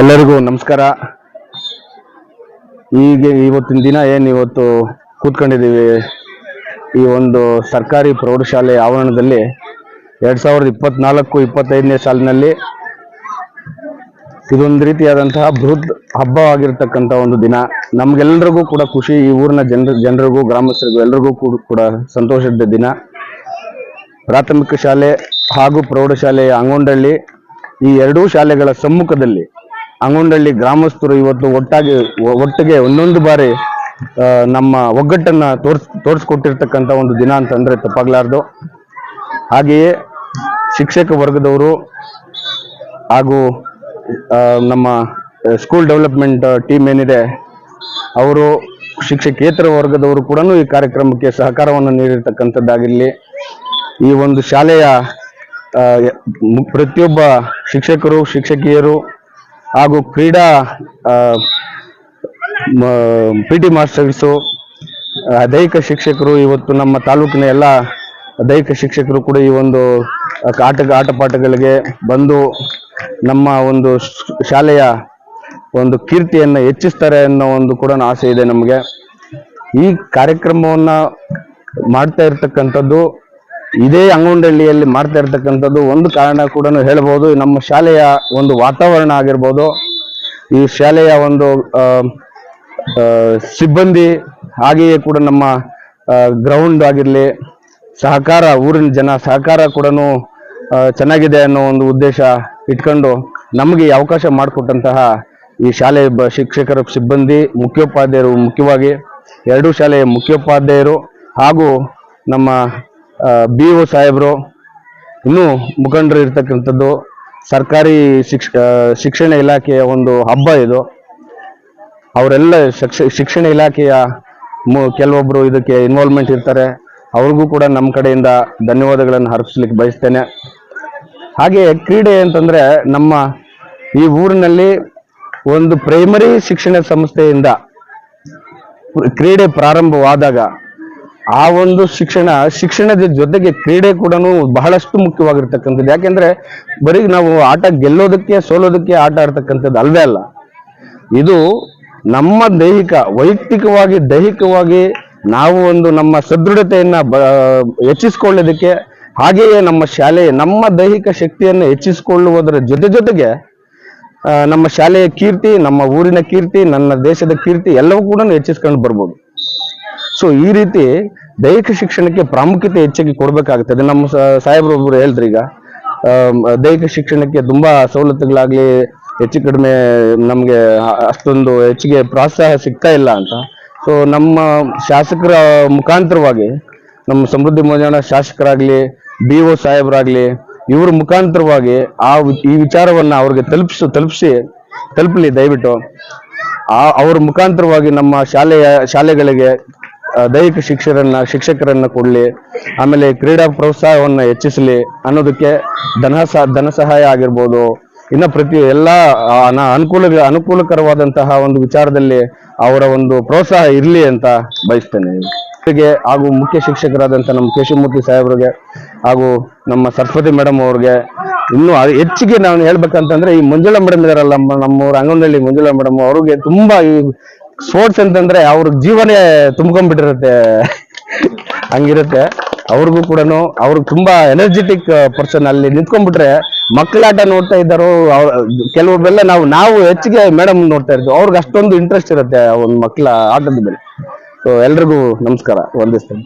ಎಲ್ಲರಿಗೂ ನಮಸ್ಕಾರ. ಈಗ ಇವತ್ತಿನ ದಿನ ಏನು ಇವತ್ತು ಕೂತ್ಕೊಂಡಿದ್ದೀವಿ, ಈ ಒಂದು ಸರ್ಕಾರಿ ಪ್ರೌಢಶಾಲೆ ಆವರಣದಲ್ಲಿ ಎರಡು ಸಾವಿರದ ಇಪ್ಪತ್ನಾಲ್ಕು ಇಪ್ಪತ್ತೈದನೇ ಸಾಲಿನಲ್ಲಿ ಇದೊಂದು ರೀತಿಯಾದಂತಹ ಬೃಹತ್ ಹಬ್ಬವಾಗಿರ್ತಕ್ಕಂಥ ಒಂದು ದಿನ. ನಮ್ಗೆಲ್ರಿಗೂ ಕೂಡ ಖುಷಿ, ಈ ಊರಿನ ಜನರ, ಜನರಿಗೂ, ಗ್ರಾಮಸ್ಥರಿಗೂ ಎಲ್ರಿಗೂ ಕೂಡ ಕೂಡ ಸಂತೋಷದ ದಿನ. ಪ್ರಾಥಮಿಕ ಶಾಲೆ ಹಾಗೂ ಪ್ರೌಢಶಾಲೆಯ ಅಂಗೊಂಡಳ್ಳಿ ಈ ಎರಡೂ ಶಾಲೆಗಳ ಸಮ್ಮುಖದಲ್ಲಿ ಅಂಗೊಂಡಳ್ಳಿ ಗ್ರಾಮಸ್ಥರು ಇವತ್ತು ಒಟ್ಟಾಗಿ ಒಟ್ಟಿಗೆ ಒಂದೊಂದು ಬಾರಿ ನಮ್ಮ ಒಗ್ಗಟ್ಟನ್ನ ತೋರ್ಸ್, ತೋರಿಸ್ಕೊಟ್ಟಿರ್ತಕ್ಕಂಥ ಒಂದು ದಿನ ಅಂತಂದ್ರೆ ತಪ್ಪಾಗ್ಲಾರ್ದು. ಹಾಗೆಯೇ ಶಿಕ್ಷಕ ವರ್ಗದವರು ಹಾಗೂ ನಮ್ಮ ಸ್ಕೂಲ್ ಡೆವಲಪ್ಮೆಂಟ್ ಟೀಮ್ ಏನಿದೆ, ಅವರು ಶಿಕ್ಷಕೇತರ ವರ್ಗದವರು ಕೂಡ ಈ ಕಾರ್ಯಕ್ರಮಕ್ಕೆ ಸಹಕಾರವನ್ನು ನೀಡಿರ್ತಕ್ಕಂಥದ್ದಾಗಿರಲಿ. ಈ ಒಂದು ಶಾಲೆಯ ಪ್ರತಿಯೊಬ್ಬ ಶಿಕ್ಷಕರು, ಶಿಕ್ಷಕಿಯರು ಹಾಗೂ ಕ್ರೀಡಾ ಪಿ ಟಿ ಮಾಸ್ಟರ್ಸು ದೈಹಿಕ ಶಿಕ್ಷಕರು ಇವತ್ತು ನಮ್ಮ ತಾಲೂಕಿನ ಎಲ್ಲ ದೈಹಿಕ ಶಿಕ್ಷಕರು ಕೂಡ ಈ ಒಂದು ಆಟ ಆಟಪಾಠಗಳಿಗೆ ಬಂದು ನಮ್ಮ ಒಂದು ಶಾಲೆಯ ಒಂದು ಕೀರ್ತಿಯನ್ನು ಹೆಚ್ಚಿಸ್ತಾರೆ ಅನ್ನೋ ಒಂದು ಕೂಡ ಆಸೆ ಇದೆ ನಮಗೆ. ಈ ಕಾರ್ಯಕ್ರಮವನ್ನು ಮಾಡ್ತಾ ಇರ್ತಕ್ಕಂಥದ್ದು ಇದೇ ಅಂಗೊಂಡಳ್ಳಿಯಲ್ಲಿ ಮಾಡ್ತಾ ಇರ್ತಕ್ಕಂಥದ್ದು ಒಂದು ಕಾರಣ ಕೂಡ ಹೇಳ್ಬೋದು, ನಮ್ಮ ಶಾಲೆಯ ಒಂದು ವಾತಾವರಣ ಆಗಿರ್ಬೋದು, ಈ ಶಾಲೆಯ ಒಂದು ಸಿಬ್ಬಂದಿ ಹಾಗೆಯೇ ಕೂಡ ನಮ್ಮ ಗ್ರೌಂಡ್ ಆಗಿರಲಿ, ಸಹಕಾರ, ಊರಿನ ಜನ ಸಹಕಾರ ಕೂಡ ಚೆನ್ನಾಗಿದೆ ಅನ್ನೋ ಒಂದು ಉದ್ದೇಶ ಇಟ್ಕೊಂಡು ನಮಗೆ ಅವಕಾಶ ಮಾಡಿಕೊಟ್ಟಂತಹ ಈ ಶಾಲೆ ಶಿಕ್ಷಕರ, ಸಿಬ್ಬಂದಿ, ಮುಖ್ಯೋಪಾಧ್ಯಾಯರು ಮುಖ್ಯವಾಗಿ, ಎರಡೂ ಶಾಲೆಯ ಮುಖ್ಯೋಪಾಧ್ಯಾಯರು ಹಾಗೂ ನಮ್ಮ ಬಿ ಒ ಸಾಹೇಬರು, ಇನ್ನೂ ಮುಖಂಡರು ಇರ್ತಕ್ಕಂಥದ್ದು, ಸರ್ಕಾರಿ ಶಿಕ್ಷ ಶಿಕ್ಷಣ ಇಲಾಖೆಯ ಒಂದು ಹಬ್ಬ ಇದು. ಅವರೆಲ್ಲ ಶಿಕ್ಷ- ಶಿಕ್ಷಣ ಇಲಾಖೆಯ ಕೆಲವೊಬ್ಬರು ಇದಕ್ಕೆ ಇನ್ವಾಲ್ವ್ಮೆಂಟ್ ಇರ್ತಾರೆ. ಅವ್ರಿಗೂ ಕೂಡ ನಮ್ಮ ಕಡೆಯಿಂದ ಧನ್ಯವಾದಗಳನ್ನು ಅರ್ಪಿಸ್ಲಿಕ್ಕೆ ಬಯಸ್ತೇನೆ. ಹಾಗೆ ಕ್ರೀಡೆ ಅಂತಂದರೆ ನಮ್ಮ ಈ ಊರಿನಲ್ಲಿ ಒಂದು ಪ್ರೈಮರಿ ಶಿಕ್ಷಣ ಸಂಸ್ಥೆಯಿಂದ ಕ್ರೀಡೆ ಪ್ರಾರಂಭವಾದಾಗ ಆ ಒಂದು ಶಿಕ್ಷಣ, ಶಿಕ್ಷಣದ ಜೊತೆಗೆ ಕ್ರೀಡೆ ಕೂಡ ಬಹಳಷ್ಟು ಮುಖ್ಯವಾಗಿರ್ತಕ್ಕಂಥದ್ದು. ಯಾಕೆಂದ್ರೆ ಬರೀ ನಾವು ಆಟ ಗೆಲ್ಲೋದಕ್ಕೆ, ಸೋಲೋದಕ್ಕೆ ಆಟ ಆಡ್ತಕ್ಕಂಥದ್ದು ಅಲ್ವೇ ಅಲ್ಲ. ಇದು ನಮ್ಮ ದೈಹಿಕ, ವೈಯಕ್ತಿಕವಾಗಿ, ದೈಹಿಕವಾಗಿ ನಾವು ಒಂದು ನಮ್ಮ ಸದೃಢತೆಯನ್ನ ಹೆಚ್ಚಿಸಿಕೊಳ್ಳೋದಕ್ಕೆ ಹಾಗೆಯೇ ನಮ್ಮ ಶಾಲೆ, ನಮ್ಮ ದೈಹಿಕ ಶಕ್ತಿಯನ್ನು ಹೆಚ್ಚಿಸಿಕೊಳ್ಳುವುದರ ಜೊತೆ ಜೊತೆಗೆ ನಮ್ಮ ಶಾಲೆಯ ಕೀರ್ತಿ, ನಮ್ಮ ಊರಿನ ಕೀರ್ತಿ, ನನ್ನ ದೇಶದ ಕೀರ್ತಿ ಎಲ್ಲವೂ ಕೂಡ ಹೆಚ್ಚಿಸ್ಕೊಂಡು ಬರ್ಬೋದು. ಸೊ ಈ ರೀತಿ ದೈಹಿಕ ಶಿಕ್ಷಣಕ್ಕೆ ಪ್ರಾಮುಖ್ಯತೆ ಹೆಚ್ಚಾಗಿ ಕೊಡಬೇಕಾಗ್ತದೆ ನಮ್ಮ ಸಾಹೇಬ್ರು ಒಬ್ರು ಹೇಳಿದ್ರು ಈಗ ದೈಹಿಕ ಶಿಕ್ಷಣಕ್ಕೆ ತುಂಬಾ ಸವಲತ್ತುಗಳಾಗ್ಲಿ, ಹೆಚ್ಚು ಕಡಿಮೆ ನಮಗೆ ಅಷ್ಟೊಂದು ಹೆಚ್ಚಿಗೆ ಪ್ರೋತ್ಸಾಹ ಸಿಗ್ತಾ ಇಲ್ಲ ಅಂತ. ಸೊ ನಮ್ಮ ಶಾಸಕರ ಮುಖಾಂತರವಾಗಿ, ನಮ್ಮ ಸಮೃದ್ಧಿ ಮೋಜಾಣ ಶಾಸಕರಾಗ್ಲಿ ಬಿ ಒ ಸಾಹೇಬ್ರಾಗ್ಲಿ, ಇವ್ರ ಮುಖಾಂತರವಾಗಿ ಆ ಈ ವಿಚಾರವನ್ನ ಅವ್ರಿಗೆ ತಲುಪಿಸು, ತಲುಪಿಸಿ, ತಲುಪಲಿ ದಯವಿಟ್ಟು. ಆ, ಅವ್ರ ಮುಖಾಂತರವಾಗಿ ನಮ್ಮ ಶಾಲೆಯ, ಶಾಲೆಗಳಿಗೆ ದೈಹಿಕ ಶಿಕ್ಷಕರನ್ನ ಶಿಕ್ಷಕರನ್ನ ಕೊಡ್ಲಿ, ಆಮೇಲೆ ಕ್ರೀಡಾ ಪ್ರೋತ್ಸಾಹವನ್ನ ಹೆಚ್ಚಿಸಲಿ ಅನ್ನೋದಕ್ಕೆ ಧನ ಸಹ, ಧನ ಸಹಾಯ ಆಗಿರ್ಬೋದು. ಇನ್ನ ಪ್ರತಿ ಎಲ್ಲ ಅನುಕೂಲ, ಅನುಕೂಲಕರವಾದಂತಹ ಒಂದು ವಿಚಾರದಲ್ಲಿ ಅವರ ಒಂದು ಪ್ರೋತ್ಸಾಹ ಇರಲಿ ಅಂತ ಬಯಸ್ತೇನೆ. ಹಾಗೂ ಮುಖ್ಯ ಶಿಕ್ಷಕರಾದಂತಹ ನಮ್ಮ ಕೇಶವಮೂರ್ತಿ ಸಾಹೇಬ್ರಿಗೆ ಹಾಗೂ ನಮ್ಮ ಸರಸ್ವತಿ ಮೇಡಮ್ ಅವ್ರಿಗೆ ಇನ್ನು ಹೆಚ್ಚಿಗೆ ನಾನು ಹೇಳ್ಬೇಕಂತಂದ್ರೆ ಈ ಮಂಜುಳಾ ಮೇಡಮ್ ಇದಾರಲ್ಲ, ನಮ್ಮ, ನಮ್ಮೂರ ಅಂಗನಹಳ್ಳಿ ಮಂಜುಳಾ ಮೇಡಮ್ ಅವ್ರಿಗೆ ತುಂಬಾ ಈ ಸ್ಪೋರ್ಟ್ಸ್ ಅಂತಂದ್ರೆ ಅವ್ರ ಜೀವನೇ ತುಂಬ್ಕೊಂಡ್ಬಿಟ್ಟಿರುತ್ತೆ. ಹಂಗಿರುತ್ತೆ. ಅವ್ರಿಗೂ ಕೂಡ ಅವ್ರಿಗೆ ತುಂಬಾ ಎನರ್ಜೆಟಿಕ್ ಪರ್ಸನ್ ಅಲ್ಲಿ ನಿಂತ್ಕೊಂಡ್ಬಿಟ್ರೆ ಮಕ್ಕಳಾಟ ನೋಡ್ತಾ ಇದ್ದಾರೋ ಕೆಲವೊಬ್ಬೆಲ್ಲ ನಾವು ನಾವು ಹೆಚ್ಚಿಗೆ ಮೇಡಮ್ ನೋಡ್ತಾ ಇರ್ತೀವಿ ಅವ್ರಿಗೆ ಅಷ್ಟೊಂದು ಇಂಟ್ರೆಸ್ಟ್ ಇರುತ್ತೆ ಒಂದು ಮಕ್ಕಳ ಆಟದ ಮೇಲೆ. ಸೊ ಎಲ್ರಿಗೂ ನಮಸ್ಕಾರ. ವಂದಿಸ್ತೇನೆ